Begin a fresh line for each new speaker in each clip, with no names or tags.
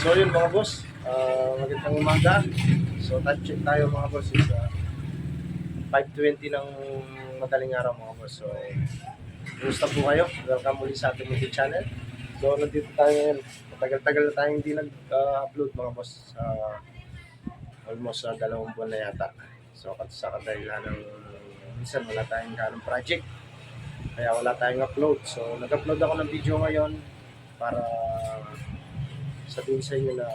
So yun mga boss, uh, magandang umaga. So check tayo mga boss is uh, 5.20 ng madaling araw mga boss. So, kumusta po kayo? Welcome muli sa ating YouTube channel. So nandito tayo ngayon. Matagal-tagal na tayong hindi nag-upload mga boss. Sa almost uh, dalawang buwan na yata. So sa kadahilan ng minsan wala tayong ganong project. Kaya wala tayong upload. So nag-upload ako ng video ngayon para sabihin sa inyo na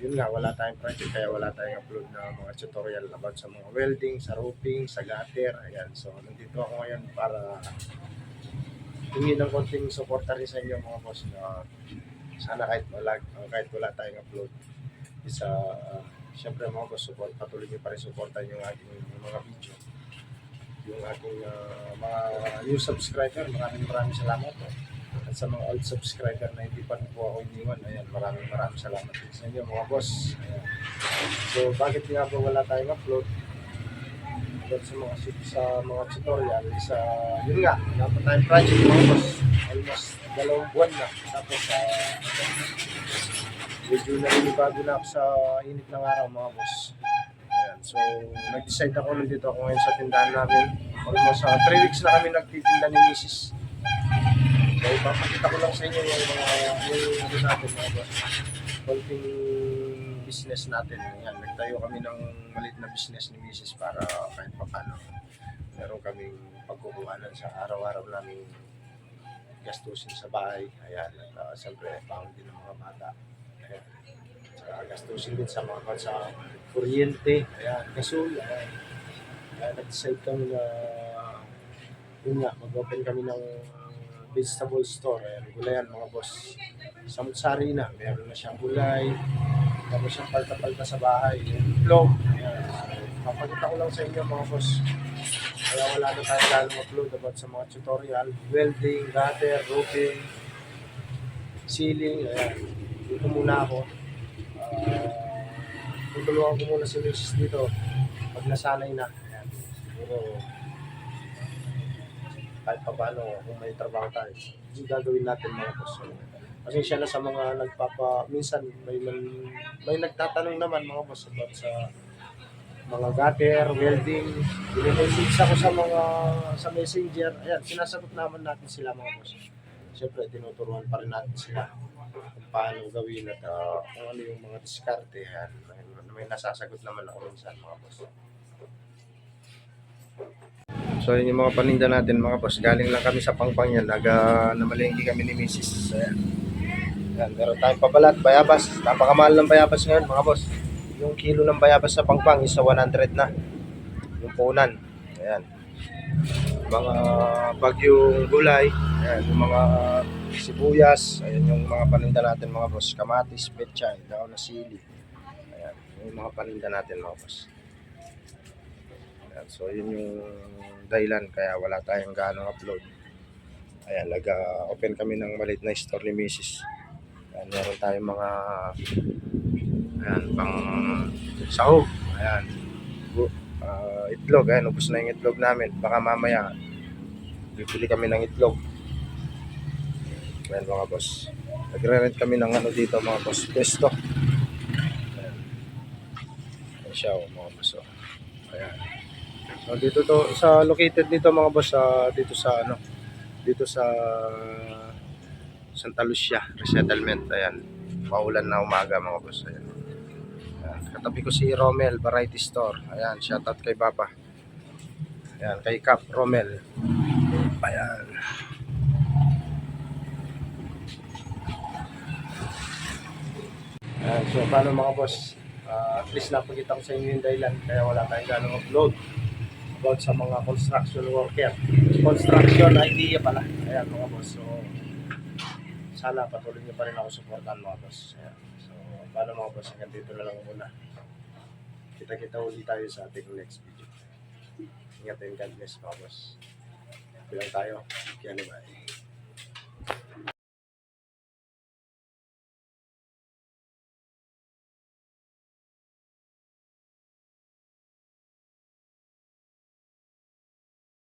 yun nga, wala tayong project kaya wala tayong upload na mga tutorial about sa mga welding, sa roofing, sa gutter, ayan. So, nandito ako ngayon para tingin ng konting suporta rin sa inyo mga boss na sana kahit wala, kahit wala tayong upload isa, uh, syempre mga boss, support, patuloy nyo pa rin supportan yung ating mga video yung ating uh, mga new subscriber, maraming maraming salamat po. At sa mga old subscriber na hindi pa po ako iniwan, ayan, maraming maraming salamat din sa inyo mga boss. Ayan. So, bakit nga ba wala tayong upload? But sa mga sa mga tutorial, sa yun nga, pa tayong project mga boss. Almost dalawang buwan na. Tapos, uh, medyo naninibago na ako sa init ng araw mga boss. Ayan, so nag-decide ako, nandito ako ngayon sa tindahan namin. Almost 3 weeks na kami nagtitinda ni Mrs. So, ipapakita ko lang sa inyo yung mga yung ano natin, mga. Konting business natin. Yan, nagtayo kami ng maliit na business ni Mrs. para kahit pa paano meron kaming pagkukuhanan sa araw-araw namin gastusin sa bahay. Ayan, at uh, siyempre, pang din ng mga bata. Ayan. Saka gastusin din sa mga sa kuryente. Ayan, gasol. Ayan. Kaya nag-decide kami na yun nga, mag-open kami ng vegetable store. Ayan, gulayan mga boss. Samutsari na, meron na siyang gulay. Meron siyang palta-palta sa bahay. Yung itlog. Ayan. So, papakita ko lang sa inyo mga boss. Kaya wala na tayo lalong upload about sa mga tutorial. Welding, gutter, roofing, ceiling. Ayan. Dito muna ako. Uh, tutulungan ko muna si Mrs. dito. Pag nasanay na. Ayan. Siguro kahit pa paano kung may trabaho tayo, yung gagawin natin mga boss. So, Pasensya na sa mga nagpapa, minsan may man, may nagtatanong naman mga boss about sa mga gutter, welding, binimessage ako sa mga sa messenger. Ayan, sinasagot naman natin sila mga boss. Siyempre, tinuturuan pa rin natin sila kung paano gawin at uh, kung ano yung mga diskarte. Ayan, may, may nasasagot naman ako minsan mga boss. So yun yung mga paninda natin mga boss. Galing lang kami sa pangpang yan. Naga, namalengke kami ni Mrs. Ayan. Ayan, meron tayong pabalat, bayabas. Napakamahal ng bayabas ngayon mga boss. Yung kilo ng bayabas sa pangpang isa 100 na. Yung punan. Ayan. Mga bagyong gulay. Ayan, yung mga sibuyas. Ayan yung mga paninda natin mga boss. Kamatis, petchay, daon na sili. Ayan, yung mga paninda natin mga boss. Ayan, so yun yung dahilan kaya wala tayong ganong upload. Ayan, nag-open kami ng maliit na store ni Mrs. Ayan, meron tayong mga ayan, pang sahog. Ayan, ah, itlog. Ayan, ubos na yung itlog namin. Baka mamaya, bibili kami ng itlog. Ayan mga boss. Nagre-rent kami ng ano dito mga boss. Pesto. Ayan. Ayan siya oh, mga boss. oh. Ayan. So dito to sa located dito mga boss sa dito sa ano dito sa Santa Lucia resettlement ayan. Paulan na umaga mga boss ayan. ayan. katabi ko si Romel Variety Store ayan shoutout kay Papa ayan kay Cap Romel. Ayan. Ayan so paano mga boss? Ah, at least napakita ko sa inyo yung dahilan kaya wala tayong ganong upload about sa mga construction worker. Construction idea pala. Ayan mga boss. So, sana patuloy niyo pa rin ako supportan mga boss. Ayan. So, paano mga boss? Hanggang dito na lang muna. Kita-kita ulit tayo sa ating next video. Ingat and God bless mga boss. Bilang tayo. Kaya bye.